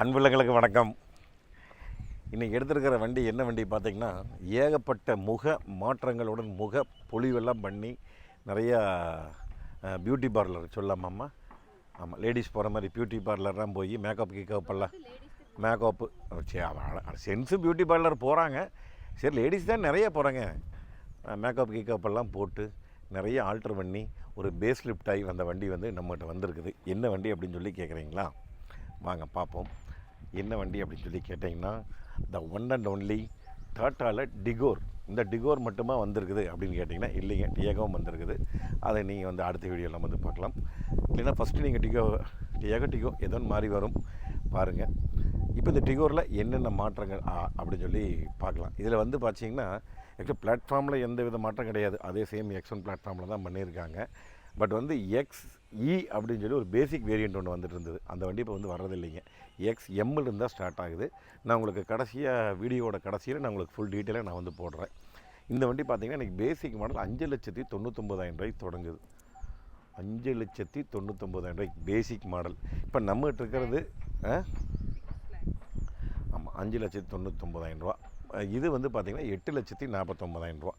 அன்புள்ளங்களுக்கு வணக்கம். இன்றைக்கி எடுத்திருக்கிற வண்டி என்ன வண்டி பார்த்திங்கன்னா ஏகப்பட்ட முக மாற்றங்களுடன் முக பொலிவெல்லாம் பண்ணி நிறையா பியூட்டி பார்லர் சொல்லாமாம்மா ஆமாம் லேடிஸ் போகிற மாதிரி பியூட்டி பார்லர்லாம் போய் மேக்கப் கிக்கப் எல்லாம். மேக்கப்பு சென்ஸு பியூட்டி பார்லர் போகிறாங்க சரி லேடிஸ் தான் நிறைய போகிறாங்க மேக்கப் கிக்கப் எல்லாம் போட்டு நிறைய ஆல்ட்ரு பண்ணி ஒரு பேஸ் லிஃப்ட் ஆகி வந்த வண்டி வந்து நம்மகிட்ட வந்திருக்குது. என்ன வண்டி அப்படின்னு சொல்லி கேட்குறீங்களா வாங்க பார்ப்போம். என்ன வண்டி அப்படின்னு சொல்லி கேட்டிங்கன்னா த ஒன் அண்ட் ஒன்லி டாட்டாவில் டிகோர் இந்த டிகோர் மட்டுமா வந்திருக்குது அப்படின்னு கேட்டிங்கன்னா இல்லைங்க டியாகவும் வந்திருக்குது. அதை நீங்கள் வந்து அடுத்த வீடியோவில் வந்து பார்க்கலாம். இல்லைன்னா ஃபஸ்ட்டு நீங்கள் டிகோ டியாகோ டிகோ ஏதோ ஒன்று மாறி வரும். பாருங்கள் இப்போ இந்த டிகோரில் என்னென்ன மாற்றங்கள்? அப்படின்னு சொல்லி பார்க்கலாம். இதில் வந்து பார்த்தீங்கன்னா ஆக்சுவலி பிளாட்ஃபார்மில் எந்த வித மாற்றம் கிடையாது. அதே சேம் எக்ஸ் ஒன் பிளாட்ஃபார்மில் தான் பண்ணியிருக்காங்க. பட் வந்து எக்ஸ் இ அப்படின்னு சொல்லி ஒரு பேசிக் வேரியண்ட் ஒன்று வந்துட்டு இருந்தது. அந்த வண்டி இப்போ வந்து வர்றதில்லைங்க. எக்ஸ் எம்மில் இருந்தால் ஸ்டார்ட் ஆகுது. நான் உங்களுக்கு கடைசியாக வீடியோவோட கடைசியில் நான் உங்களுக்கு ஃபுல் டீட்டெயிலாக நான் வந்து போடுறேன். இந்த வண்டி பார்த்தீங்கன்னா எனக்கு பேசிக் மாடல் அஞ்சு லட்சத்தி தொண்ணூத்தொம்பதாயிரம் ரூபாய்க்கு தொடங்குது. அஞ்சு லட்சத்தி தொண்ணூத்தொம்பதாயிரம் ரூபாய்க்கு பேசிக் மாடல் இப்போ நம்மகிட்ட இருக்கிறது ஆமாம் அஞ்சு லட்சத்தி தொண்ணூத்தொம்பதாயிரம் ரூபா. இது வந்து பார்த்திங்கன்னா எட்டு லட்சத்தி நாற்பத்தொம்பதாயிரம் ரூபா.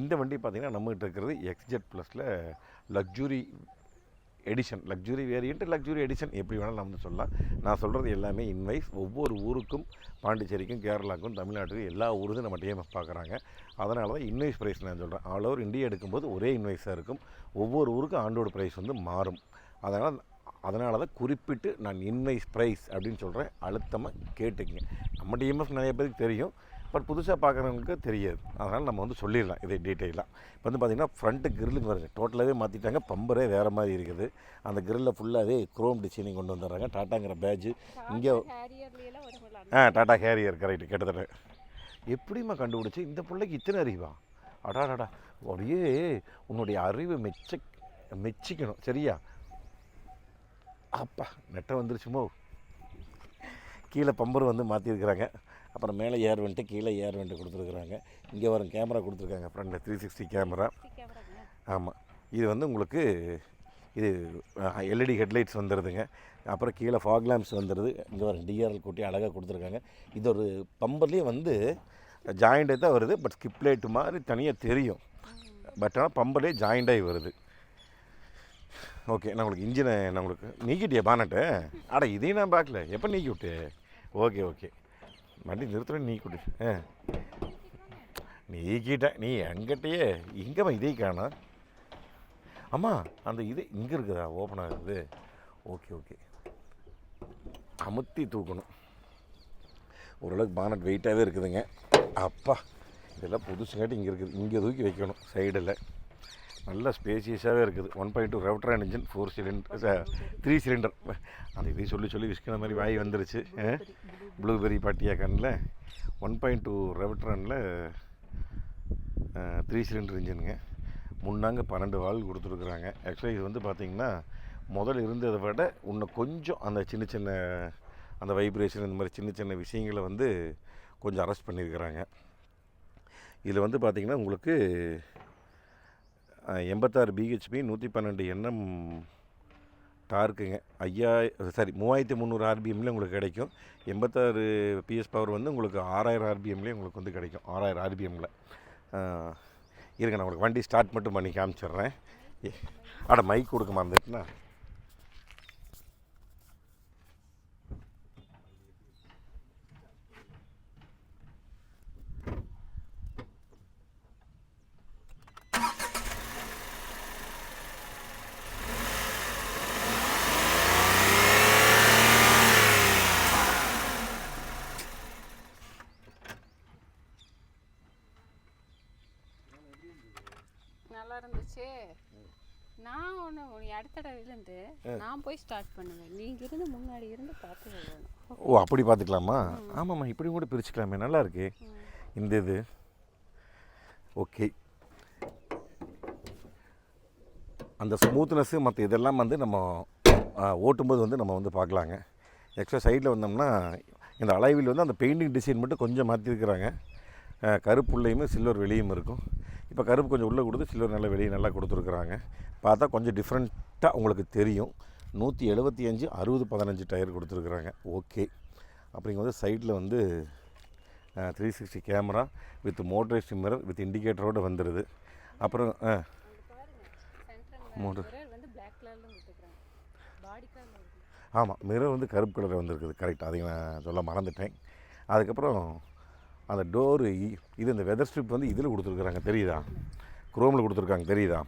இந்த வண்டி பார்த்திங்கன்னா நம்மகிட்ட இருக்கிறது எக்ஸ்ஜெட் ப்ளஸில் luxury edition luxury variant luxury edition எப்படி வேணாலும் நம்ம வந்து சொல்லலாம். நான் சொல்கிறது எல்லாமே இன்வைஸ் ஒவ்வொரு ஊருக்கும் பாண்டிச்சேரிக்கும் கேரளாவுக்கும் தமிழ்நாட்டுக்கும் எல்லா ஊருக்கும் நம்ம டிஎம்எஃப் பார்க்குறாங்க. அதனால தான் இன்வைஸ் ப்ரைஸ் நான் சொல்கிறேன் ஆல் ஓவர் இந்தியா எடுக்கும்போது ஒரே இன்வைஸாக இருக்கும். ஒவ்வொரு ஊருக்கும் ஆண்டோட ப்ரைஸ் வந்து மாறும். அதனால் அதனால தான் குறிப்பிட்டு நான் இன்வைஸ் ப்ரைஸ் அப்படின்னு சொல்கிறேன் அழுத்தமாக கேட்டுக்குங்க. நம்ம டிஎம்எஃப் நிறைய பேருக்கு தெரியும். பட் புதுசாக பார்க்குறவங்களுக்கு தெரியாது. அதனால் நம்ம வந்து சொல்லிடலாம் இதை டீட்டெயிலாக இப்போ வந்து பார்த்திங்கன்னா ஃப்ரண்ட்டு கிரில்லுங்க வருது டோட்டலாகவே மாற்றிட்டாங்க பம்பரே வேறு மாதிரி இருக்குது. அந்த கிரில்லில் ஃபுல்லாகவே குரோம் டிசைனிங் கொண்டு வந்துடுறாங்க. டாட்டாங்கிற பேட்ஜு இங்கே ஆ டாட்டா ஹேரியர் கரெக்ட் கிட்டத்தட்ட. எப்படிம்மா கண்டுபிடிச்சி? இந்த பிள்ளைக்கு இத்தனை அறிவா? அடாடாடா. அப்படியே உன்னுடைய அறிவு மெச்ச மெச்சிக்கணும். சரியா? அப்பா நெட்டை வந்துருச்சுமோ? கீழே பம்பர் வந்து மாற்றிருக்கிறாங்க அப்புறம் மேலே ஏர் வந்துட்டு கீழே ஏர் வந்துட்டு கொடுத்துருக்குறாங்க. இங்கே வரும் கேமரா கொடுத்துருக்காங்க ஃப்ரண்டில் த்ரீ சிக்ஸ்டி கேமரா. ஆமாம் இது வந்து உங்களுக்கு இது எல்இடி ஹெட்லைட்ஸ் வந்துடுதுங்க அப்புறம் கீழே ஃபாக் லேம்ப்ஸ் வந்துடுது இங்கே ஒரு டிஆர்எல் கூட்டி அழகாக கொடுத்துருக்காங்க. இது ஒரு பம்பர்லேயே வந்து ஜாயிண்டாக தான் வருது. பட் ஸ்கிப் லைட் மாதிரி தனியாக தெரியும். பட் ஆனால் பம்பர்லேயே ஜாயிண்டாகி வருது. ஓகே நான் உங்களுக்கு இன்ஜினை நான் உங்களுக்கு நீக்கிட்டியா பானட்டு? அட இதையும் நான் பார்க்கல. எப்போ நீக்கி விட்டு ஓகே ஓகே. வண்டி நிறுத்துறேன் நீ கொடு ஆ. நீக்கிட்டேன் நீ எங்கிட்டயே எங்கேம்மா இதே காணும் அம்மா அந்த இது இங்கே இருக்குதா? ஓப்பன் ஆகுது ஓகே ஓகே. அமுத்தி தூக்கணும். ஓரளவுக்கு பானட் வெயிட்டாகவே இருக்குதுங்க. அப்பா இதெல்லாம் புதுசுங்காட்டி இங்கே இருக்குது. இங்கே தூக்கி வைக்கணும் சைடில் நல்ல ஸ்பேசியஸாகவே இருக்குது. One point two Revotron engine four cylinder three cylinder அந்த இதையும் சொல்லி சொல்லி விஸ்கின மாதிரி வாய் வந்துருச்சு. ப்ளூபெரி பாட்டியா கண்ணில். ஒன் பாயிண்ட் டூ ரெவட்ரானில் த்ரீ சிலிண்டர் இன்ஜினுங்க முன்னாங்க பன்னெண்டு வால் கொடுத்துருக்குறாங்க. ஆக்சுவலாக இது வந்து பார்த்திங்கன்னா முதல்ல இருந்ததை விட இன்னும் கொஞ்சம் அந்த சின்ன சின்ன அந்த வைப்ரேஷன் இந்த மாதிரி சின்ன சின்ன விஷயங்களை வந்து கொஞ்சம் அரெஸ்ட் பண்ணியிருக்கிறாங்க. இதில் வந்து பார்த்திங்கன்னா உங்களுக்கு எண்பத்தாறு பிஹெச்பி நூற்றி பன்னெண்டு எண்ணம் டார்க்குங்க. ஐயா சாரி மூவாயிரத்தி முந்நூறு ஆர்பிஎம்லேயே உங்களுக்கு கிடைக்கும். எண்பத்தாறு பிஎஸ் பவர் வந்து உங்களுக்கு ஆறாயிரம் ஆர்பிஎம்லேயே உங்களுக்கு வந்து கிடைக்கும். ஆறாயிரம் ஆர்பிஎம்மில் இருங்க நான் உங்களுக்கு வண்டி ஸ்டார்ட் மட்டும் பண்ணி காமிச்சிடுறேன். ஏ, அட மைக் கொடுக்க மறந்துட்டுனா நல்லா இருந்துச்சு நான் ஒன்று நீ அடுத்த தடவையிலேருந்து நான் போய் ஸ்டார்ட் பண்ணுவேன். இருந்து முன்னாடி இருந்து பார்த்து ஓ அப்படி பார்த்துக்கலாமா? ஆமாம்மா இப்படி கூட பிரிச்சுக்கலாமே. நல்லா இருக்கு. இந்த இது. ஓகே. அந்த ஸ்மூத்னஸ்ஸு மற்ற இதெல்லாம் வந்து நம்ம ஓட்டும்போது வந்து நம்ம வந்து பார்க்கலாங்க. எக்ஸ்ட்ரா சைடில் வந்தோம்னா இந்த அலைவில் வந்து அந்த பெயிண்டிங் டிசைன் மட்டும் கொஞ்சம் மாற்றிருக்கிறாங்க கருப்புள்ளையுமே சில்வர் வெளியும் இருக்கும். இப்போ கருப்பு கொஞ்சம் உள்ளே கொடுத்து சில்வர் நல்லா வெளியே நல்லா கொடுத்துருக்குறாங்க. பார்த்தா கொஞ்சம் டிஃப்ரெண்ட்டாக உங்களுக்கு தெரியும். நூற்றி எழுபத்தி அஞ்சு அறுபது பதினஞ்சு டயர் கொடுத்துருக்குறாங்க. ஓகே. அப்புறம் சைட்டில் வந்து சைடில் வந்து three sixty camera with motorised mirror with இண்டிகேட்டரோடு வந்துடுது அப்புறம் ஆ. ஆமாம் மிரர் வந்து கருப்பு கலரில் வந்திருக்குது. கரெக்ட் அதை நான் சொல்ல மறந்துட்டேன். அதுக்கப்புறம் அந்த டோரு இது இந்த வெதர் ஸ்ட்ரிப் வந்து இதில் கொடுத்துருக்குறாங்க தெரியுதா? குரோமில் கொடுத்துருக்காங்க தெரியுதா?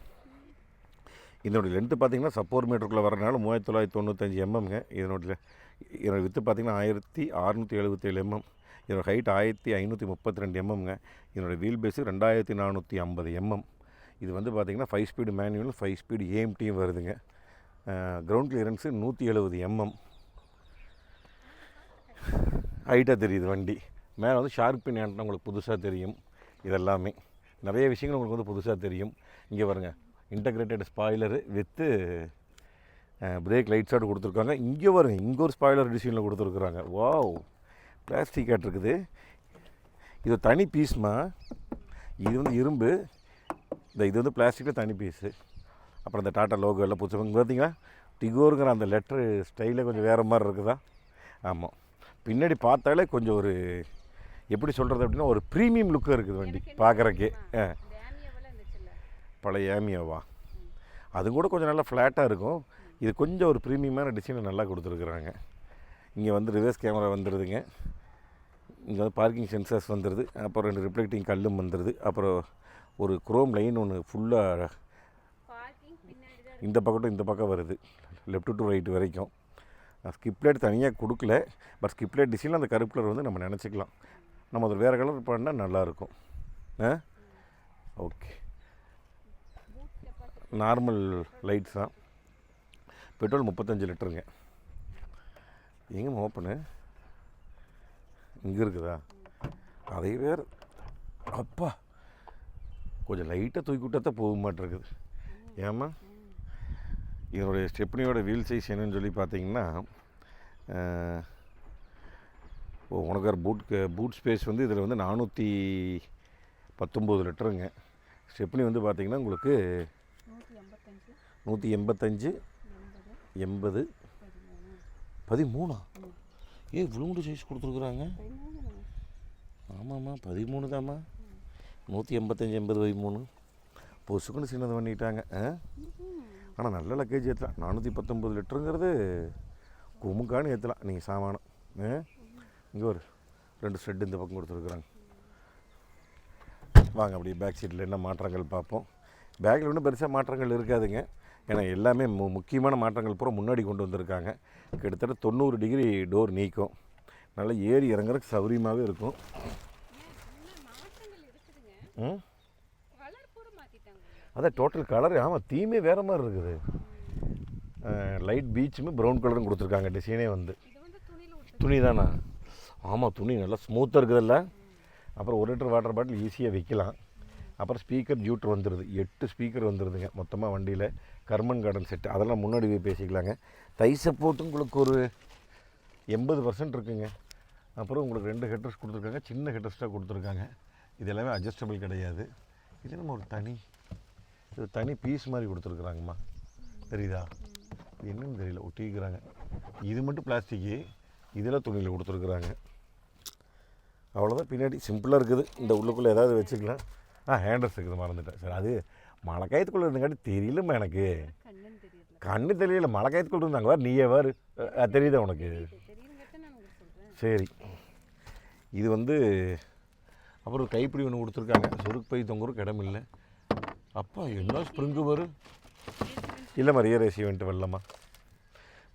இதனுடைய லென்த்து பார்த்தீங்கன்னா சப்போர் மீட்டருக்குள்ளே வரனால மூவாயிரத்தி தொள்ளாயிரத்தி தொண்ணூத்தஞ்சு எம்எம்ங்க இதனுடைய இதனுடைய வித்து பார்த்தீங்கன்னா ஆயிரத்தி அறநூற்றி எழுபத்தேழு எம்எம் இதனோட ஹைட் ஆயிரத்தி ஐநூற்றி முப்பத்தி ரெண்டு எம்எம்ங்க இதனோட வீல் பேஸு ரெண்டாயிரத்தி நானூற்றி ஐம்பது எம்எம் இது வந்து பார்த்திங்கன்னா five speed manual five speed ஏஎம்டியும் வருதுங்க. கிரவுண்ட் கிளியரன்ஸு நூற்றி எழுபது எம்எம் ஹைட்டாக தெரியுது வண்டி. மேலே வந்து ஷார்க் பின் ஆண்டனா உங்களுக்கு புதுசாக தெரியும் இதெல்லாமே. நிறைய விஷயங்கள் உங்களுக்கு வந்து புதுசாக தெரியும். இங்கே பாருங்க இன்டகிரேட்டட் ஸ்பாய்லரு வித்து பிரேக் லைட்ஸோடு கொடுத்துருக்காங்க. இங்கே வருங்க இங்கே ஒரு ஸ்பாய்லர் டிசைனில் கொடுத்துருக்குறாங்க. வாவ் பிளாஸ்டிக் இருக்குது. இது தனி பீஸ்மா இது வந்து இரும்பு. இந்த இது வந்து பிளாஸ்டிக்கில் தனி பீஸு அப்புறம் இந்த டாட்டா லோகோ எல்லாம் புதுசு பார்த்தீங்களா பார்த்தீங்கன்னா டிகோருங்கிற அந்த லெட்ரு ஸ்டைலே கொஞ்சம் வேறு மாதிரி இருக்குதா? ஆமாம் பின்னாடி பார்த்தாலே கொஞ்சம் ஒரு எப்படி சொல்கிறது அப்படின்னா ஒரு ப்ரீமியம் லுக்கு இருக்குது வண்டி பார்க்குறக்கே பழைய ஏமியோவா? அது கூட கொஞ்சம் நல்லா ஃப்ளாட்டாக இருக்கும். இது கொஞ்சம் ஒரு ப்ரீமியமான டிசைனில் நல்லா கொடுத்துருக்குறாங்க. இங்கே வந்து ரிவர்ஸ் கேமரா வந்துடுதுங்க இங்கே வந்து பார்க்கிங் சென்சர்ஸ் வந்துடுது அப்புறம் ரெண்டு ரிஃப்ளெக்டிங் கல்லும் வந்துடுது அப்புறம் ஒரு குரோம் லைன் ஒன்று ஃபுல்லாக இந்த பக்கட்டும் இந்த பக்கம் வருது. லெஃப்ட் டு ரைட் வரைக்கும். ஸ்கிப்லேட் தனியாக கொடுக்கல. பட் ஸ்கிப்லேட் டிசைனில் அந்த கருப்பு கலர் வந்து நம்ம நினச்சிக்கலாம். நம்ம அது வேறு கலர் பண்ணால் நல்லாயிருக்கும். ஆ? ஓகே. நார்மல் லைட்ஸ் தான். பெட்ரோல் முப்பத்தஞ்சு லிட்டருங்க. எங்கே ஓப்பனு இங்கே இருக்குதா? அதை வேறு. அப்பா கொஞ்சம் லைட்டாக தூக்கி தான் போக மாட்டேருக்குது ஏம்மா? இதனுடைய ஸ்டெப்னியோட வீல் சைஸ் என்னன்னு சொல்லி பார்த்தீங்கன்னா உனக்கு பூட் பூட் ஸ்பேஸ் வந்து இதில் வந்து நானூற்றி பத்தொம்போது லிட்டருங்க. ஸ்டெப்னி வந்து பார்த்தீங்கன்னா உங்களுக்கு நூற்றி எண்பத்தஞ்சு. எண்பது. பதிமூணு? ஏ இவ்வளோ சைஸ் கொடுத்துருக்குறாங்க. ஆமாம்மா பதிமூணு தாம்மா. நூற்றி எண்பத்தஞ்சு எண்பது பதிமூணு. பொசுக்குன்னு சின்னது பண்ணிட்டாங்க ஆ? ஆனால் நல்ல லக்கேஜ் ஏற்றலாம். நானூற்றி பத்தொம்பது லிட்டருங்கிறது குமுக்கான்னு ஏற்றலாம். நீங்கள் சாமானம் ஆ? இங்கே ஒரு ரெண்டு ஸ்டெட் இந்த பக்கம் கொடுத்துருக்குறாங்க. வாங்க அப்படியே பேக் சீட்டில் என்ன மாற்றங்கள் பார்ப்போம். பேக்கில் ஒன்றும் பெருசாக மாற்றங்கள் இருக்காதுங்க. ஏன்னா எல்லாமே மு முக்கியமான மாற்றங்கள் பூரா முன்னாடி கொண்டு வந்திருக்காங்க. கிட்டத்தட்ட தொண்ணூறு டிகிரி டோர் நீக்கும். நல்லா ஏறி இறங்குறதுக்கு சௌரியமாகவே இருக்கும். ம்? அதான் டோட்டல் கலர் ஆமாம் தீமே வேறு மாதிரி இருக்குது. லைட் பீச்சுமே ப்ரௌன் கலரும் கொடுத்துருக்காங்க டிசைனே வந்து. துணி தானா? ஆமாம் துணி நல்லா ஸ்மூத்தாக இருக்குதில்ல. அப்புறம் ஒரு லிட்டர் வாட்டர் பாட்டில் ஈஸியாக வைக்கலாம். அப்புறம் ஸ்பீக்கர் ஜூட்ரு வந்துடுது எட்டு ஸ்பீக்கர் வந்துடுதுங்க மொத்தமாக வண்டியில். கர்மன் கார்டன் செட்டு அதெல்லாம் முன்னாடி போய் பேசிக்கலாங்க. தை சப்போர்ட்டு உங்களுக்கு ஒரு எண்பது பர்சன்ட் இருக்குங்க. அப்புறம் உங்களுக்கு ரெண்டு ஹெட்ரஸ் கொடுத்துருக்காங்க சின்ன ஹெட்ரஸ்ட்டாக கொடுத்துருக்காங்க. இது எல்லாமே அட்ஜஸ்டபிள் கிடையாது. இது நம்ம ஒரு தனி இது தனி பீஸ் மாதிரி கொடுத்துருக்குறாங்கம்மா. தெரியுதா? என்னன்னு தெரியல ஒட்டிக்கிறாங்க. இது மட்டும் பிளாஸ்டிக்கு இதில் துணியில் கொடுத்துருக்குறாங்க. அவ்வளோதான் பின்னாடி சிம்பிளாக இருக்குது. இந்த உள்ளுக்குள்ளே ஏதாவது வச்சுக்கலாம். ஆ ஹேண்டர்ஸ் இருக்குது. மறந்துட்டேன். சரி அது மழை காயத்துக்குள்ளே இருந்தங்காட்டி தெரியலம்மா எனக்கு. கண்ணு தெரியல. மழை காயத்துக்குள்ளே இருந்தாங்க. வேறு நீயே வேறு தெரியுதா உனக்கு? சரி. இது வந்து அப்புறம் கைப்பிடி ஒன்று கொடுத்துருக்காங்க. சுருக்கு பை தொங்குற இடம் இல்லை. அப்பா என்ன ஸ்ப்ரிங்கு வரும் இல்லைம்மா ரியர் ஏசி வந்துட்டு வரலம்மா.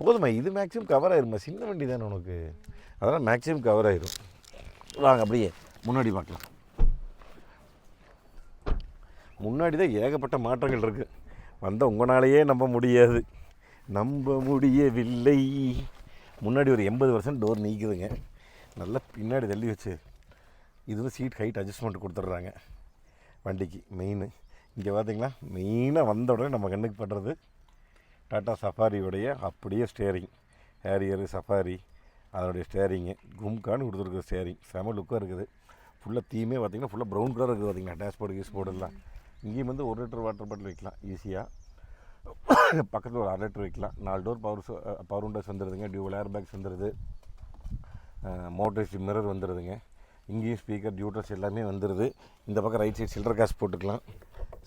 போதும்மா இது மேக்ஸிமம் கவர் ஆயிருமா? சின்ன வண்டி தானே உனக்கு. அதெல்லாம் மேக்ஸிமம் கவர் ஆயிரும். வாங்க அப்படியே முன்னாடி பார்க்கலாம். முன்னாடி தான் ஏகப்பட்ட மாற்றங்கள் இருக்குது வந்த உங்களாலேயே நம்ப முடியாது. நம்ப முடியவில்லை. முன்னாடி ஒரு எண்பது பர்சன்ட் டோர் நீக்குதுங்க. நல்லா பின்னாடி தள்ளி வச்சு இது வந்து சீட் ஹைட் அட்ஜஸ்ட்மெண்ட் கொடுத்துட்றாங்க. வண்டிக்கு மெயின் இங்கே பார்த்தீங்களா? மெயினாக வந்த உடனே நம்ம கண்ணுக்கு படுறது டாட்டா சஃபாரியோடைய அப்படியே ஸ்டேரிங் ஹேரியரு சஃபாரி அதோடைய ஸ்டேரிங்கு கும்கான்னு கொடுத்துருக்கு ஸ்டேரிங் செம லுக்காக இருக்குது. ஃபுல்லாக தீமே பார்த்திங்கன்னா ஃபுல்லாக ப்ரௌன் கலர் இருக்குது பார்த்திங்கன்னா டேஷ்போர்டு கீஸ்போர்டு எல்லாம். இங்கேயும் வந்து ஒரு லிட்டர் வாட்டர் பாட்டில் வைக்கலாம். ஈஸியாக பக்கத்தில் ஒரு அரை லிட்டர் வைக்கலாம். நாலு டோர் பவர் பவர் விண்டோஸ் வந்துடுதுங்க டியூவல் ஏர் பேக்ஸ் வந்துடுது மோட்டரைஸ் மிரர் வந்துடுதுங்க இங்கேயும் ஸ்பீக்கர் டியூட்டர்ஸ் எல்லாமே வந்துடுது இந்த பக்கம் ரைட் சைடு சில்லர் காசு போட்டுக்கலாம்.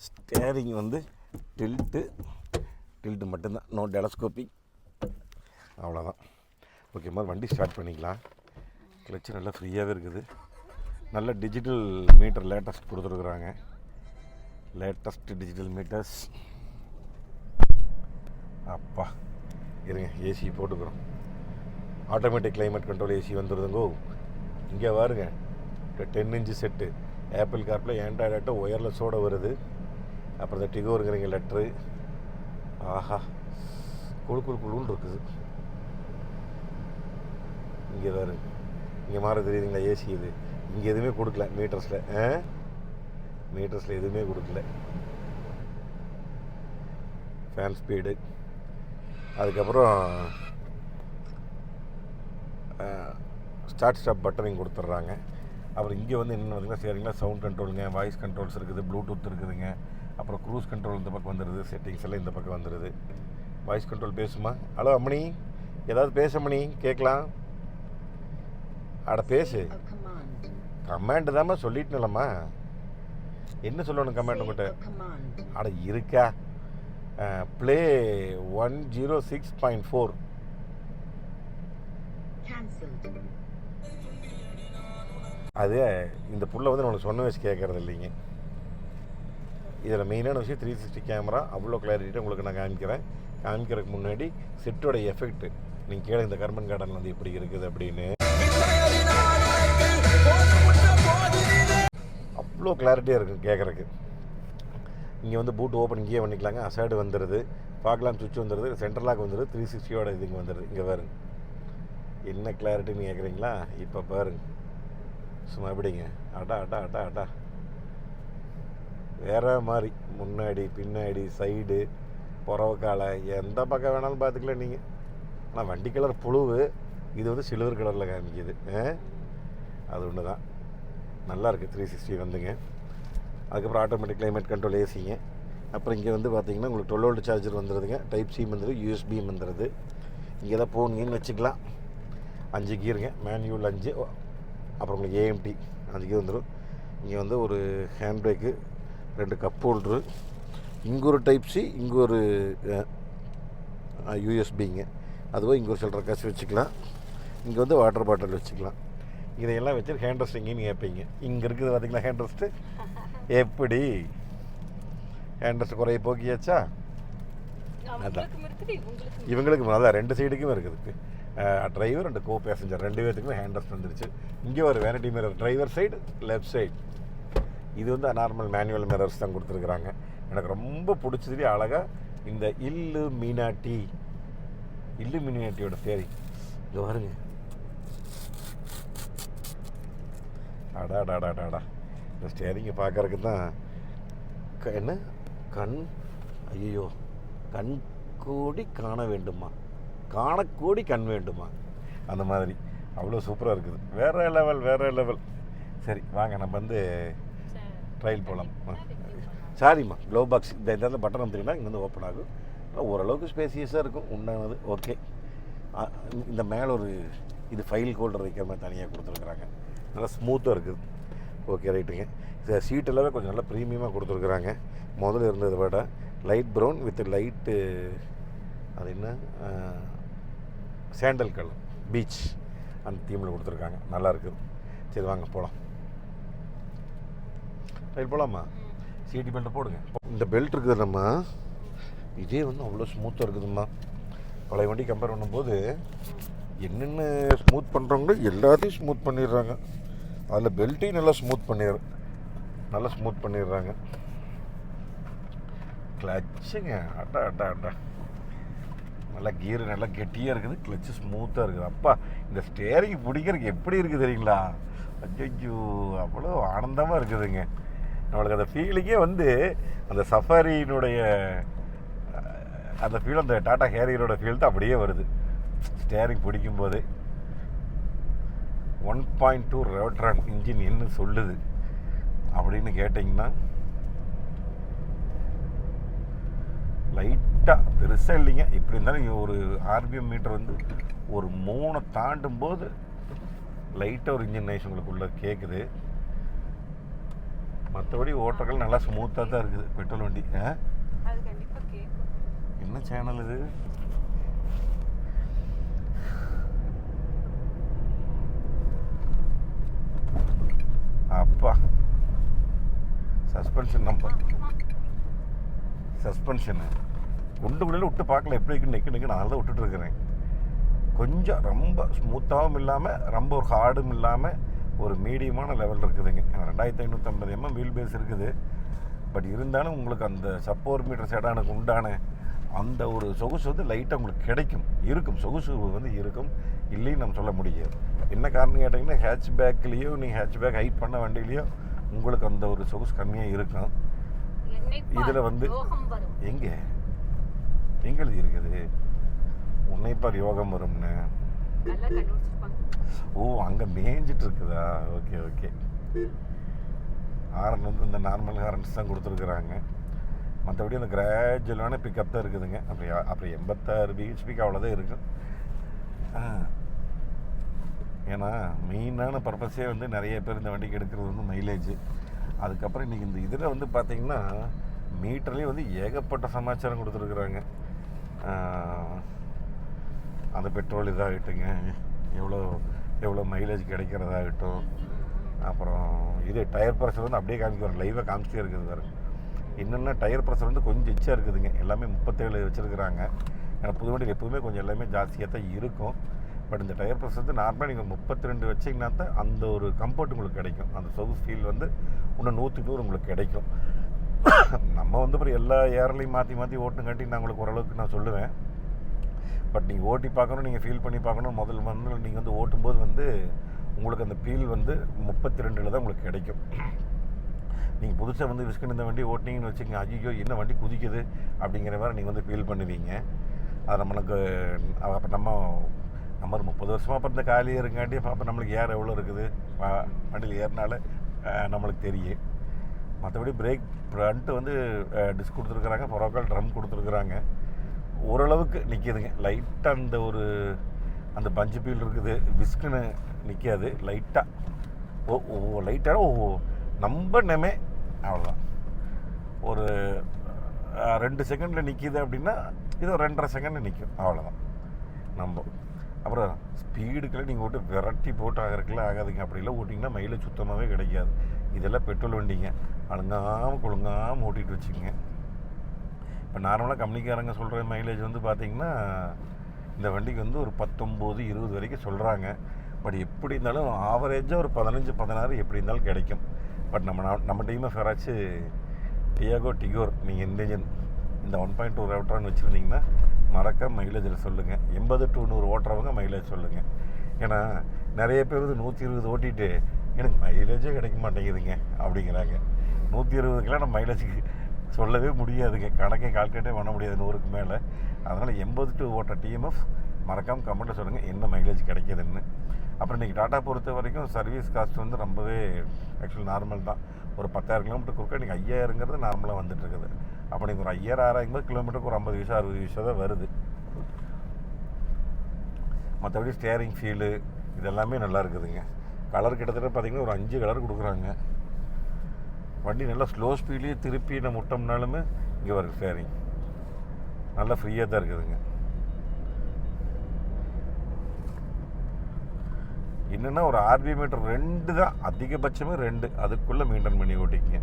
ஸ்டேரிங் வந்து டில்ட்டு டில்ட்டு மட்டும்தான். நோ டெலஸ்கோப்பி அவ்வளோதான் ஓகே மாதிரி வண்டி ஸ்டார்ட் பண்ணிக்கலாம். கிளச்சு நல்லா ஃப்ரீயாகவே இருக்குது. நல்ல டிஜிட்டல் மீட்டர் லேட்டஸ்ட் கொடுத்துருக்குறாங்க. லேட்டஸ்ட் டிஜிட்டல் மீட்டர்ஸ் அப்பா இருங்க ஏசி போட்டுக்கிறோம். ஆட்டோமேட்டிக் கிளைமேட் கண்ட்ரோல் ஏசி வந்துடுதுங்கோ இங்கே பாருங்க. டென் இன்ச்சு செட்டு ஆப்பிள் கார்ப்பில் ஆண்ட்ராய்டு ஒயர்லெஸ்ஸோடு வருது. அப்புறம் இந்த டிகோருங்கிறீங்க லெட்ரு ஆஹா. குழு குழு குழுன்னு இருக்குது. இங்கே வேறு இங்கே மாற தெரியுதுங்களா ஏசி இது? இங்கே எதுவுமே கொடுக்கல மீட்டர்ஸில் ஆ? மீட்டர்ஸில் எதுவுமே கொடுக்கல. ஃபேன் ஸ்பீடு அதுக்கப்புறம் ஸ்டார்ட் ஸ்டாப் பட்டனிங் கொடுத்துட்றாங்க அப்புறம் இங்கே வந்து என்ன பார்த்தீங்கன்னா சரிங்களா? சவுண்ட் கண்ட்ரோலுங்க வாய்ஸ் கண்ட்ரோல்ஸ் இருக்குது ப்ளூடூத் இருக்குதுங்க. அப்புறம் க்ரூஸ் கண்ட்ரோல் இந்த பக்கம் வந்துடுது செட்டிங்ஸ் எல்லாம் இந்த பக்கம் வந்துடுது வாய்ஸ் கண்ட்ரோல் பேசுமா? ஹலோ அம்மணி. ஏதாவது பேச மணி கேட்கலாம். அட பேசு. கமாண்டு தாம்மா சொல்லிட்டுனலம்மா. என்ன சொல்லணும் கமாண்ட் உங்கள்கிட்ட command. அட இருக்கா? Play one zero six point four. அது இந்த புள்ள வந்து நம்மளுக்கு சொன்ன வயசு கேட்குறது இல்லைங்க. இதில் மெயினான விஷயம் த்ரீ சிக்ஸ்டி கேமரா அவ்வளோ கிளாரிட்டி உங்களுக்கு நான் காமிக்கிறேன். காமிக்கிறதுக்கு முன்னாடி செட்டோட எஃபெக்ட் நீங்கள் கேளுங்க இந்த கர்மன் கார்டன் வந்து எப்படி இருக்குது அப்படின்னு. அவ்வளோ கிளாரிட்டியாக இருக்குது கேட்குறக்கு இங்கே வந்து பூட் ஓப்பன் இங்கேயே பண்ணிக்கலாங்க. அசைடு வந்துடுது பார்க்கலாம் சுவிட்ச் வந்துடுது சென்ட்ரலாக வந்துடுது த்ரீ சிக்ஸ்டியோட இது இங்கே வந்துடுது இங்கே பாருங்க. என்ன கிளாரிட்டின்னு கேட்குறீங்களா இப்போ பாருங்க. சும்மா எப்படிங்க அடா அடா அடா அடா. வேற மாதிரி. முன்னாடி பின்னாடி சைடு புறவக்காலை எந்த பக்கம் வேணாலும் பார்த்துக்கலாம் நீங்கள் ஆனால் வண்டி கலர் புழுவு இது வந்து சில்வர் கலரில் காமிக்குது. ஆ? அது ஒன்று தான் நல்லாயிருக்கு த்ரீ சிக்ஸ்டி வந்துங்க. அதுக்கப்புறம் ஆட்டோமேட்டிக் கிளைமேட் கண்ட்ரோல் ஏசிங்க அப்புறம் இங்கே வந்து பார்த்தீங்கன்னா உங்களுக்கு டுவெல் வோல்ட் சார்ஜர் வந்துடுதுங்க டைப் சி வந்துடுது யூஎஸ்பி வந்துடுது இங்கே தான் போனீங்கன்னு வச்சுக்கலாம். அஞ்சு கீருங்க மேன்யூல் அஞ்சு. அப்புறம் உங்களுக்கு ஏஎம்டி அஞ்சு கீர் வந்துடும் இங்கே வந்து ஒரு ஹேண்ட் பிரேக்கு ரெண்டு கப் ஹோல்ட்ரு இங்கே ஒரு டைப் சி இங்கே ஒரு யூஎஸ்பிங்க அதுவும் இங்கே ஒரு சில்லற காசு வச்சுக்கலாம். இங்கே வந்து வாட்டர் பாட்டில் வச்சுக்கலாம். இதையெல்லாம் வச்சு ஹேண்ட் ரெஸ்ட் எங்கேயும் கேட்பீங்க இங்கே இருக்குது பார்த்தீங்களா ஹேண்ட் ரெஸ்ட்டு எப்படி? ஹேண்ட் ரெஸ்ட் குறைய போக்கியாச்சா? உங்களுக்கு இவங்களுக்கு அதான் ரெண்டு சைடுக்கும் இருக்குது. டிரைவர் அண்ட் கோ பேசஞ்சர் ரெண்டு பேர்த்துக்குமே ஹேண்ட் ரெஸ்ட் வந்துருச்சு. இங்கே ஒரு vanity mirror driver side left side இது வந்து நார்மல் மேனுவல் மிரர்ஸ் தான் கொடுத்துருக்குறாங்க. எனக்கு ரொம்ப பிடிச்சதுலே அழகாக இந்த இல்லு மீனாட்டி இல்லு மீனாட்டியோட தேரி இது பாருங்க. அடா அடா அடா அடா இந்த ஸ்டேரிங்கை பார்க்குறக்கு தான் க- என்ன? கண் ஐயோ கண் கூடி காண வேண்டுமா? காணக்கூடி கண் வேண்டுமா? அந்த மாதிரி. அவ்வளோ சூப்பராக இருக்குது. வேறு லெவல் வேறு லெவல் சரி வாங்க நம்ம வந்து ட்ரையல் போகலாம் சாரிம்மா க்ளோ பாக்ஸ் இந்த இந்த பட்டன் அமுத்திங்கன்னா இங்கே வந்து ஓப்பன் ஆகும். ஓரளவுக்கு ஸ்பேசியஸாக இருக்கும். உண்டானது ஓகே இந்த மேலே ஒரு இது ஃபைல் ஹோல்டர் வைக்கிற மாதிரி தனியாக கொடுத்துருக்குறாங்க. நல்லா ஸ்மூத்தாக இருக்குது. ஓகே ரைட்டுங்க இந்த சீட் எல்லாமே கொஞ்சம் நல்லா ப்ரீமியமாக கொடுத்துருக்குறாங்க. முதல்ல இருந்ததை விட லைட் ப்ரௌன் வித் லைட்டு அது என்ன? சாண்டல் கலர் பீச் அந்த தீமில் கொடுத்துருக்காங்க. நல்லா இருக்குது. சரி வாங்க போகலாம் ரைட் போகலாமா சீடி பெல்ட்டை போடுங்க. இந்த பெல்ட் இருக்குது நம்ம. இதே வந்து அவ்வளோ ஸ்மூத்தாக இருக்குதும்மா. பழைய வண்டி கம்பேர் பண்ணும்போது என்னென்ன ஸ்மூத் பண்ணுறாங்களோ எல்லாத்தையும் ஸ்மூத் பண்ணிடுறாங்க. அதில் பெல்ட்டையும் நல்லா ஸ்மூத் பண்ணிடு நல்லா ஸ்மூத் பண்ணிடுறாங்க. கிளச்சுங்க அட்டா அட்டா அட்டா நல்லா கீரு நல்லா கெட்டியாக இருக்குது. கிளச்சு ஸ்மூத்தாக இருக்குது. அப்பா இந்த ஸ்டேரிங் பிடிக்கிறதுக்கு எப்படி இருக்குது தெரியுங்களா? அச்சோ அவ்வளோ ஆனந்தமாக இருக்குதுங்க. நம்மளுக்கு அந்த ஃபீலிங்கே வந்து அந்த சஃபாரியினுடைய அந்த ஃபீல் அந்த டாட்டா ஹேரியரோட ஃபீல் தான் அப்படியே வருது. ஸ்டேரிங் பிடிக்கும்போது one point two Revotron engine என்ன சொல்லுது. அப்படின்னு கேட்டிங்கன்னா லைட்டாக பெருசாக இல்லைங்க. இப்படி இருந்தாலும் ஒரு ஆர்பிஎம் மீட்டர் வந்து ஒரு மூணை தாண்டும் போது லைட்டாக ஒரு இன்ஜின் நைஸ் உங்களுக்குள்ளே கேட்குது மற்றபடி ஓட்டங்கள் நல்லா ஸ்மூத்தாக தான் இருக்குது. பெட்ரோல் வண்டி என்ன சேனல் இது? அப்பா. சஸ்பென்ஷன் நம்பர் சஸ்பென்ஷனு குண்டுக்குள்ளே விட்டு பார்க்கல. எப்படி இருக்கு? நிற்க நிற்க நான் தான் விட்டுட்டு இருக்கிறேன். கொஞ்சம் ரொம்ப ஸ்மூத்தாகவும் இல்லாமல் ரொம்ப ஒரு ஹார்டும் இல்லாமல் ஒரு மீடியமான லெவல் இருக்குதுங்க. ரெண்டாயிரத்தி ஐநூற்றம்பது எம்எம் வீல் பேஸ் இருக்குது. பட் இருந்தாலும் உங்களுக்கு அந்த சப்போர் மீட்டர் செடானுக்கு உண்டான அந்த ஒரு சொகுசு வந்து லைட்டாக உங்களுக்கு கிடைக்கும். இருக்கும். சொகுசு வந்து இருக்கும். இல்லைன்னு நம்ம சொல்ல முடியாது. என்ன காரணம் கேட்டிங்கன்னா ஹேட்ச் பேக்லேயோ நீங்கள் ஹேட்ச் பேக் ஹைட் பண்ண வண்டியிலையோ உங்களுக்கு அந்த ஒரு சொகுசு கம்மியாக இருக்கும். இதுல வந்து- எங்கே எங்கே? எழுதி இருக்குது? உன்னைப்பார் யோகம் வரும்னு. ஓ அங்கே மேய்ஞ்சிட்டு இருக்குதா ஓகே ஓகே ஹாரன் வந்து இந்த நார்மல் ஹாரன்ஸ் தான் கொடுத்துருக்குறாங்க. மற்றபடி அந்த கிராஜுவலான பிக்கப் தான் இருக்குதுங்க. அப்படி அப்படி எண்பத்தாறு பிஹெச்பிக்கு அவ்வளோதான் இருக்கும் ஏன்னா மெயினான பர்பஸே வந்து நிறைய பேர் இந்த வண்டிக்கு எடுக்கிறது வந்து மைலேஜ் அதுக்கப்புறம் இன்றைக்கி இந்த இதில் வந்து பார்த்தீங்கன்னா மீட்டர்லேயும் வந்து ஏகப்பட்ட சமாச்சாரம் கொடுத்துருக்குறாங்க. அந்த பெட்ரோல் இதாகட்டுங்க. எவ்வளோ எவ்வளோ மைலேஜ் கிடைக்கிறதாகட்டும். அப்புறம் இது டயர் ப்ரெஷர் வந்து அப்படியே காமிக்கிறோம் லைவாக காமிச்சிட்டே இருக்குது வேறு என்னென்ன டயர் ப்ரெஷர் வந்து கொஞ்சம் எச்சாக இருக்குதுங்க. எல்லாமே முப்பத்தேழு வச்சுருக்குறாங்க. ஏன்னா புது வண்டியில் எப்போவுமே கொஞ்சம் எல்லாமே ஜாஸ்தியாக தான் இருக்கும். பட் இந்த டயர் ப்ரெஷர் வந்து நார்மலாக நீங்கள் முப்பத்தி ரெண்டு வச்சிங்கன்னா தான் அந்த ஒரு கம்ஃபர்ட் உங்களுக்கு கிடைக்கும். அந்த சொகுசு ஃபீல் வந்து இன்னும் நூற்றி நூறு உங்களுக்கு கிடைக்கும். நம்ம வந்து அப்புறம் எல்லா ஏர்லையும் மாற்றி மாற்றி ஓட்டுங்காட்டி நான் உங்களுக்கு ஓரளவுக்கு நான் சொல்லுவேன். பட் நீங்கள் ஓட்டி பார்க்கணும் நீங்கள் ஃபீல் பண்ணி பார்க்கணும். முதல் வந்து நீங்கள் வந்து ஓட்டும்போது வந்து உங்களுக்கு அந்த ஃபீல் வந்து முப்பத்தி ரெண்டில் தான் உங்களுக்கு கிடைக்கும். நீங்கள் புதுசாக வந்து விஸ்கன் இந்த வண்டி ஓட்டினீங்கன்னு வச்சுக்கோங்க ஐயோ என்ன வண்டி குதிக்குது அப்படிங்கிற மாதிரி நீங்கள் வந்து ஃபீல் பண்ணுவீங்க. அது நம்மளுக்கு அப்போ நம்ம நம்ம ஒரு முப்பது வருஷமாக பிறந்த காலி இருங்காட்டி அப்போ நம்மளுக்கு ஏர் எவ்வளோ இருக்குது? வண்டியில் ஏறினால நம்மளுக்கு தெரியும். மற்றபடி பிரேக் ஃப்ரண்ட்டு வந்து டிஸ்க் கொடுத்துருக்குறாங்க பொரோக்கால் ட்ரம் கொடுத்துருக்குறாங்க. ஓரளவுக்கு நிற்கிதுங்க லைட்டாக அந்த ஒரு அந்த பஞ்சு பீல் இருக்குது. விஸ்குன்னு நிற்காது லைட்டாக ஓ ஓ லைட்டாக ஓ நம்ம நெமே அவ்வளோதான் ஒரு ரெண்டு செகண்டில் நிற்கிது அப்படின்னா இது ஒரு ரெண்டரை செகண்டில் நிற்கும் அவ்வளோதான் நம்ம அப்புறம் ஸ்பீடுக்கெல்லாம் நீங்கள் ஓட்டு விரட்டி போட்டு ஆகிறதுக்குலாம் ஆகாதுங்க. அப்படிலாம் ஓட்டிங்கன்னா மைலேஜ் சுத்தமாகவே கிடைக்காது. இதெல்லாம் பெட்ரோல் வண்டிங்க. அழுங்காமல் கொழுங்காமல் ஓட்டிகிட்டு வச்சுங்க இப்போ நார்மலாக கம்பெனிக்காரங்க சொல்கிற மைலேஜ் வந்து பார்த்தீங்கன்னா இந்த வண்டிக்கு வந்து ஒரு பத்தொம்போது இருபது வரைக்கும் சொல்கிறாங்க பட் எப்படி இருந்தாலும் ஆவரேஜாக ஒரு பதினஞ்சு பதினாறு எப்படி இருந்தாலும் கிடைக்கும். பட் நம்ம நம்ம டீமை ஃபெராச்சு டியாகோ டிகோர் நீங்கள் இந்த இன்ஜின் இந்த ஒன் பாயிண்ட் டூ ரவுட்ரான்னு வச்சுருந்தீங்கன்னா மறக்க மைலேஜில் சொல்லுங்கள் எண்பது டு நூறு ஓட்டுறவங்க மைலேஜ் சொல்லுங்கள் ஏன்னா நிறைய பேர் வந்து நூற்றி இருபது ஓட்டிட்டு எனக்கு மைலேஜே கிடைக்க மாட்டேங்குதுங்க அப்படிங்கிறாங்க. நூற்றி இருபதுக்கெல்லாம் நம்ம மைலேஜுக்கு சொல்லவே முடியாதுங்க கணக்கை கால்குலேட்டே பண்ண முடியாது நூறுக்கு மேலே. அதனால் எண்பது டு ஓட்ட டிஎம்எஃப் மறக்காமல் கமெண்ட்டில் சொல்லுங்கள் என்ன மைலேஜ் கிடைக்குதுன்னு. அப்புறம் இன்றைக்கி டாட்டா பொறுத்த வரைக்கும் சர்வீஸ் காஸ்ட் வந்து ரொம்பவே ஆக்சுவலி நார்மல் தான். ஒரு பத்தாயிரம் கிலோமீட்டர் கொடுக்க நீங்கள் ஐயாயிரங்கிறது நார்மலாக வந்துட்டுருக்குது. அப்போ நீங்கள் ஒரு ஐயாயிரம் ஆறாயிரம் கிலோமீட்டருக்கு ஒரு ஐம்பது விஷயம் அறுபது விஷயம் தான் வருது. மற்றபடி ஸ்டேரிங் ஃபீலு இதெல்லாமே நல்லா இருக்குதுங்க. கலர் கிட்டத்தட்ட பார்த்தீங்கன்னா ஒரு அஞ்சு கலர் கொடுக்குறாங்க. வண்டி நல்லா ஸ்லோ ஸ்பீட்லேயே திருப்பி நம்ம விட்டோம்னாலுமே இங்கே வருது ஸ்டேரிங் நல்லா ஃப்ரீயாக தான் இருக்குதுங்க. என்னென்னா ஒரு ஆர்பி மீட்டர் ரெண்டு தான் அதிகபட்சமே ரெண்டு. அதுக்குள்ளே மெயின்டைன் பண்ணி ஓட்டிக்கங்க.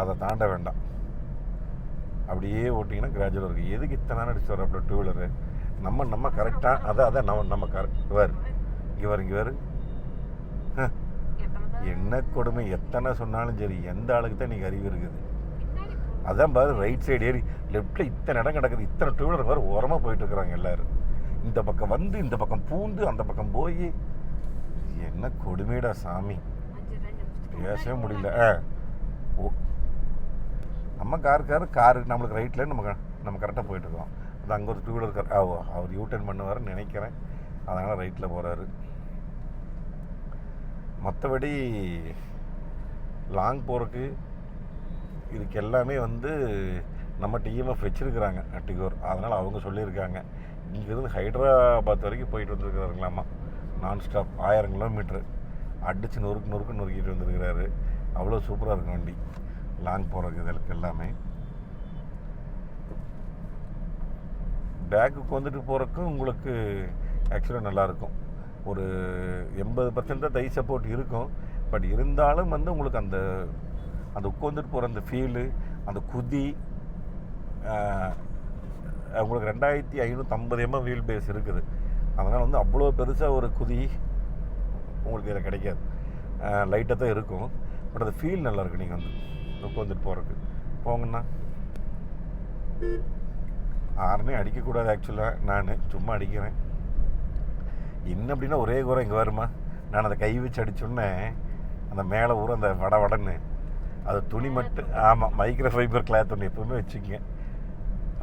அதை தாண்ட வேண்டாம். அப்படியே ஓட்டிங்கன்னா கிராஜுவலாக இருக்குது எதுக்கு இத்தனை அடிச்சு வர டூ வீலரு நம்ம நம்ம கரெக்டாக அதான் அதான் நம்ம நம்ம கரெக்ட் வேறு இங்கே வரும் இங்கே வரும் என்ன கொடுமை? எத்தனை சொன்னாலும் சரி எந்த ஆளுக்கு தான் நீங்கள் அறிவு இருக்குது? அதான் பாரு ரைட் சைடு ஏறி லெஃப்ட்டில் இத்தனை இடம் கிடக்குது இத்தனை டூ வீலர் பாரு ஓரமாக போயிட்டு இருக்கிறாங்க எல்லாரும். இந்த பக்கம் வந்து இந்த பக்கம் பூந்து அந்த பக்கம் போய் என்ன கொடுமைடா சாமி. பேசவே முடியல. ஆ. ஓ. நம்ம கார் கார் காரு நம்மளுக்கு ரைட்டில் நம்ம க- நம்ம கரெக்டாக போயிட்டுருக்கோம் அது அங்கே ஒரு டூ வீலர் கார் அவர் யூ டர்ன் பண்ணுவார்னு நினைக்கிறேன். அதனால் ரைட்டில் போகிறாரு மற்றபடி லாங் போகிறதுக்கு இதுக்கு எல்லாமே வந்து நம்ம டிஎம்எஃப் வச்சுருக்குறாங்க டிகோர் அதனால் அவங்க சொல்லியிருக்காங்க. இங்கேருந்து ஹைதராபாத் வரைக்கும் போயிட்டு வந்துருக்கிறாருங்களாம்மா நான் ஸ்டாப் ஆயிரம் கிலோமீட்ரு அடிச்சு நொறுக்கு நொறுக்கு நொறுக்கிட்டு வந்துருக்கிறாரு. அவ்வளோ சூப்பராக இருக்கும் வண்டி. லாங் போகிறதுக்கு இதற்கு எல்லாமே. பேக்குக்கு வந்துட்டு போகிறக்கும் உங்களுக்கு ஆக்சுவலாக நல்லாயிருக்கும் ஒரு எண்பது பர்சன்ட் தான் தை சப்போர்ட் இருக்கும். பட் இருந்தாலும் வந்து உங்களுக்கு அந்த அந்த உட்காந்துட்டு போகிற அந்த ஃபீலு அந்த குதி உங்களுக்கு ரெண்டாயிரத்தி ஐநூற்றம்பது எம்எம் வீல் பேஸ் இருக்குது. அதனால் வந்து அவ்வளோ பெருசாக ஒரு குதி உங்களுக்கு இதில் கிடைக்காது. லைட்டாக தான் இருக்கும். பட் அந்த ஃபீல் நல்லாயிருக்கு நீங்கள் வந்து உட்காந்துட்டு போகிறதுக்கு போங்கண்ணா. ஆறுனே அடிக்கக்கூடாது ஆக்சுவலாக நான். சும்மா அடிக்கிறேன். என்ன அப்படின்னா ஒரே குறை இங்கே வருமா? நான் அதை கை வச்சு அடிச்சோன்னே அந்த மேலே ஊற அந்த வட வடன்னு அது துணி மட்டும் ஆமாம் மைக்ரோ ஃபைபர் கிளாத் ஒன்று எப்பவுமே வச்சுக்கங்க.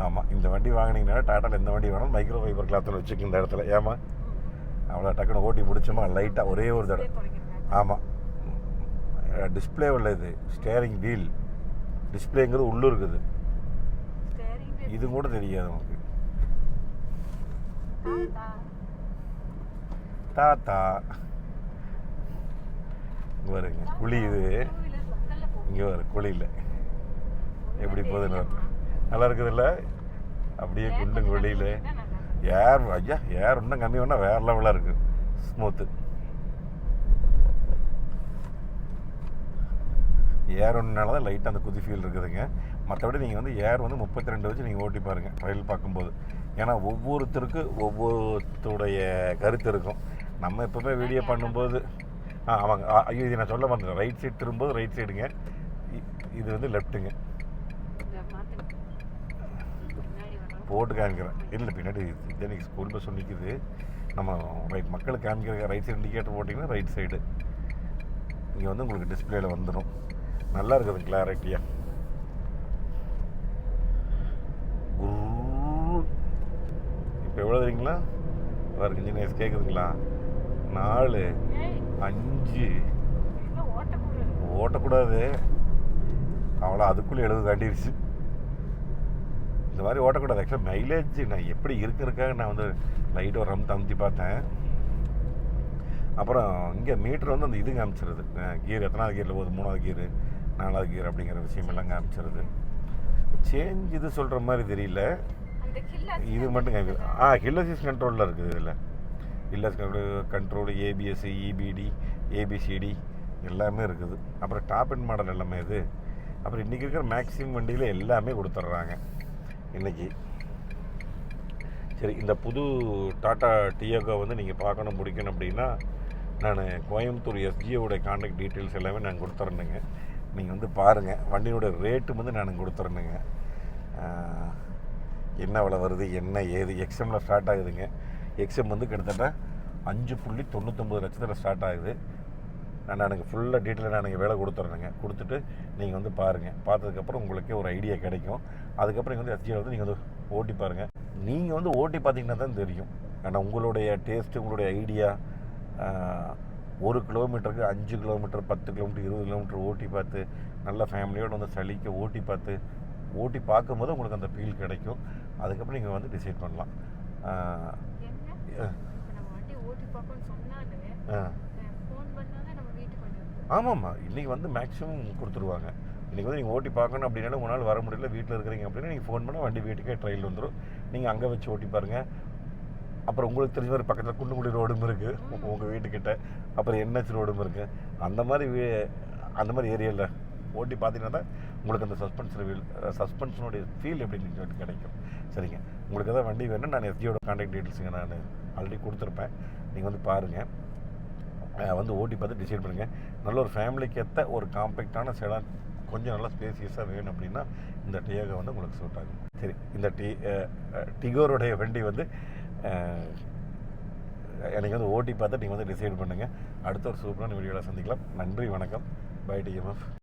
ஆமாம் இந்த வண்டி வாங்கினீங்கன்னா டாட்டாவில் எந்த வண்டி வேணாலும் மைக்ரோ ஃபைபர் கிளாத் ஒன்று வச்சுக்கங்க இந்த இடத்துல. ஏமா அவ்வளோ டக்குன்னு ஓட்டி முடிச்சோமா? லைட்டாக ஒரே ஒரு தடவை. ஆமாம் டிஸ்பிளே உள்ள இது ஸ்டேரிங் வீல் டிஸ்பிளேங்கிறது உள்ளே இருக்குது. இது கூட தெரியாது நமக்கு தாத்தா. இங்கே வருங்க குழி இது. இங்கே வரும் குழியில். எப்படி போகுதுன்னு நல்லா இருக்குதுல்ல? அப்படியே குண்டு குழியில். ஏர் ஐயா ஏர் இன்னும் கம்மி பண்ணால் வேறு லெவலாக இருக்குது ஸ்மூத்து ஏர் ஒன்றுனால தான் லைட்டாக அந்த குதி ஃபீல் இருக்குதுங்க. மற்றபடி நீங்கள் வந்து ஏர் வந்து முப்பத்தி ரெண்டு வச்சு நீங்கள் ஓட்டி பாருங்கள் ட்ரையல் பார்க்கும்போது. ஏன்னா ஒவ்வொருத்தருக்கும் ஒவ்வொருத்தருடைய கருத்து இருக்கும். நம்ம எப்பவுமே வீடியோ பண்ணும்போது ஆ ஆமாங்க. ஐயோ இது நான் சொல்ல மாட்டேன் ரைட் சைடு திரும்பும்போது ரைட் சைடுங்க இது வந்து லெஃப்ட்டுங்க போட்டு காமிக்கிறேன். இல்லை பின்னாடி எனக்கு ஸ்கூல் பஸ் நிற்குது நம்ம ரைட் மக்களுக்கு காமிக்கிற ரைட் சைடு இண்டிகேட்டர் போட்டிங்கன்னா ரைட் சைடு இங்கே வந்து உங்களுக்கு டிஸ்பிளேல வந்துடும் நல்லா இருக்குது கிளாரிட்டியாக இப்போ எவ்வளோ தெரியுங்களா? பாருங்க இன்ஜினியர்ஸ் கேட்குதுங்களா நாலு அஞ்சு. ஓட்டக்கூடாது? அவ்வளோ அதுக்குள்ளே எழுது தாண்டிடுச்சு இந்த மாதிரி ஓட்டக்கூடாது. ஆக்சுவலாக மைலேஜ் நான் எப்படி இருக்கிறதுக்காக நான் வந்து லைட் ஒரு ரம் தமுத்தி பார்த்தேன். அப்புறம் இங்கே மீட்டர் வந்து அந்த இது காமிச்சிருது. கீர் எத்தனாவது கீரில் போகுது? மூணாவது கீர் நாலாவது கீர் அப்படிங்கிற விஷயமெல்லாம் காமிச்சிருது. சேஞ்ச் இது சொல்கிற மாதிரி தெரியல. இது மட்டும் காமிக்குது. ஆ ஹில்லசிஸ் கண்ட்ரோலில் இருக்குது இதில். இல்லஸ் கண்ட்ரோல் ஏபிஎஸ்சி இபிடி ஏபிசிடி எல்லாமே இருக்குது. அப்புறம் டாப் அண்ட் மாடல் எல்லாமே இது. அப்புறம் இன்றைக்கி இருக்கிற மேக்ஸிமம் வண்டியில் எல்லாமே கொடுத்துட்றாங்க. இன்றைக்கி சரி இந்த புது டாட்டா டியோகா வந்து நீங்கள் பார்க்கணும் பிடிக்கணும் அப்படின்னா நான் கோயம்புத்தூர் எஸ்ஜியோட காண்டாக்ட் டீட்டெயில்ஸ் எல்லாமே நான் கொடுத்துறேனுங்க. நீங்கள் வந்து பாருங்கள் வண்டியோட ரேட்டு வந்து நான் கொடுத்துறேனுங்க. என்ன விலை வருது என்ன ஏது எக்ஸ்எம்மில் ஸ்டார்ட் ஆகுதுங்க. எக்ஸ்எம் வந்து கிட்டத்தட்ட அஞ்சு புள்ளி தொண்ணூத்தொம்பது லட்சத்தில் ஸ்டார்ட் ஆகுது. நான் எனக்கு ஃபுல்லாக டீட்டெயிலாக நான் வேலை கொடுத்துட்றேங்க கொடுத்துட்டு நீங்கள் வந்து பாருங்கள் பார்த்ததுக்கப்புறம் உங்களுக்கே ஒரு ஐடியா கிடைக்கும். அதுக்கப்புறம் நீங்கள் வந்து எஸ்ஜியில் வந்து நீங்கள் வந்து ஓட்டி பாருங்கள் நீங்கள் வந்து ஓட்டி பார்த்தீங்கன்னா தான் தெரியும். ஏன்னா உங்களுடைய டேஸ்ட்டு உங்களுடைய ஐடியா ஒரு கிலோமீட்டருக்கு அஞ்சு கிலோமீட்டர் பத்து கிலோமீட்டர் இருபது கிலோமீட்டர் ஓட்டி பார்த்து நல்ல ஃபேமிலியோடு வந்து சளிக்க ஓட்டி பார்த்து ஓட்டி பார்க்கும்போது உங்களுக்கு அந்த ஃபீல் கிடைக்கும். அதுக்கப்புறம் நீங்கள் வந்து டிசைட் பண்ணலாம். ஆமாம்மா. இன்றைக்கி வந்து மேக்ஸிமம் கொடுத்துருவாங்க. இன்றைக்கி வந்து நீங்கள் ஓட்டி பார்க்கணும் அப்படின்னாலும் உங்களால் வர முடியல வீட்டில் இருக்கிறீங்க அப்படின்னா நீங்கள் ஃபோன் பண்ணால் வண்டி வீட்டுக்கே ட்ரையல் வந்துடும் நீங்கள் அங்கே வச்சு ஓட்டி பாருங்கள் அப்புறம் உங்களுக்கு தெரிஞ்ச மாதிரி பக்கத்தில் குண்டுங்குடி ரோடும் இருக்குது உங்கள் வீட்டுக்கிட்ட. அப்புறம் என்ஹெச் ரோடும் இருக்குது அந்த மாதிரி வீ- அந்த மாதிரி ஏரியாவில் ஓட்டி பார்த்தீங்கன்னா தான் உங்களுக்கு அந்த சஸ்பென்ஸ் ஃபீல் சஸ்பென்ஷனுடைய ஃபீல் எப்படின்னு கிடைக்கும். சரிங்க. உங்களுக்கு எதாவது வண்டி வேணும் நான் எஃப்ஜியோட கான்டாக்ட் டீட்டெயில்ஸுங்க நான் ஆல்ரெடி கொடுத்துருப்பேன். நீங்கள் வந்து பாருங்கள் வந்து ஓட்டி பார்த்து டிசைட் பண்ணுங்கள் நல்ல ஒரு ஃபேமிலிக்கு ஏற்ற ஒரு காம்பேக்டான செடான் கொஞ்சம் நல்லா ஸ்பேசியஸாக வேணும் அப்படின்னா இந்த டியோகா வந்து உங்களுக்கு சூட் ஆகும். சரி இந்த டி டிகோருடைய வண்டி வந்து எனக்கு வந்து ஓட்டி பார்த்து நீங்கள் வந்து டிசைட் பண்ணுங்கள் அடுத்த ஒரு சூப்பரான வீடியோவில் சந்திக்கலாம். நன்றி வணக்கம். By TMF